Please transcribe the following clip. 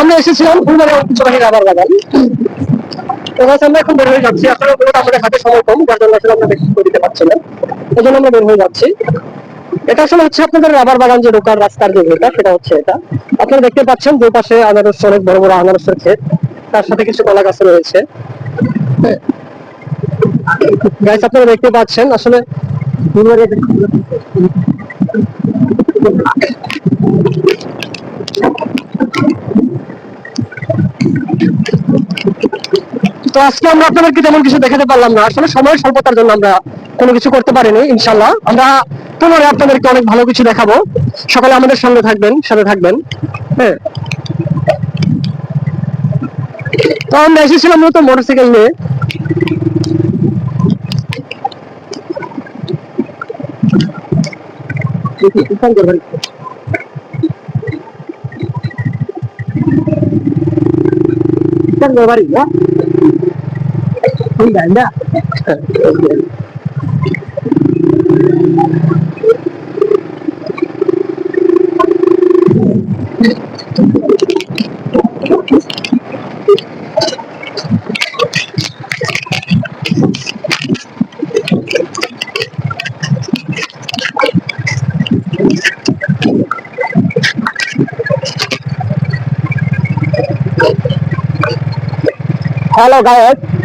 আমরা এসেছিলাম ফুলবাড়ি ঐতিহ্যবাহী রাবার বাগান তো আমরা এখন বের হয়ে যাচ্ছি। আসলে আমাদের হাতে সময় কম, যার জন্য আসলে আমরা বেশি দিতে পারছি না। এই জন্য আমরা বের হয়ে যাচ্ছি। এটা আসলে হচ্ছে আপনাদের রাবার বাগান যে ঢোকার রাস্তার যে ভিউটা সেটা হচ্ছে এটা। আপনারা দেখতে পাচ্ছেন দুপাশে আনারস, অনেক বড় বড় আনারসের ক্ষেত তার সাথে কিছু কলা গাছ রয়েছে। গাইস আপনারা দেখতে পাচ্ছেন, আসলে তো আজকে আমরা আপনাদেরকে তেমন কিছু দেখাতে পারলাম না। আসলে সময় স্বল্পতার জন্য আমরা কোনো কিছু করতে পারিনি ইনশাল্লাহ আমরা পুনরায় আপনাদেরকে অনেক ভালো কিছু দেখাবো। সকালে আমাদের সঙ্গে থাকবেন সাথে থাকবেন। হ্যাঁ। তো আমরা এসেছিলাম মূলত মোটরসাইকেল নিয়ে। বাড়ি না Không đánh đã. Hello guys.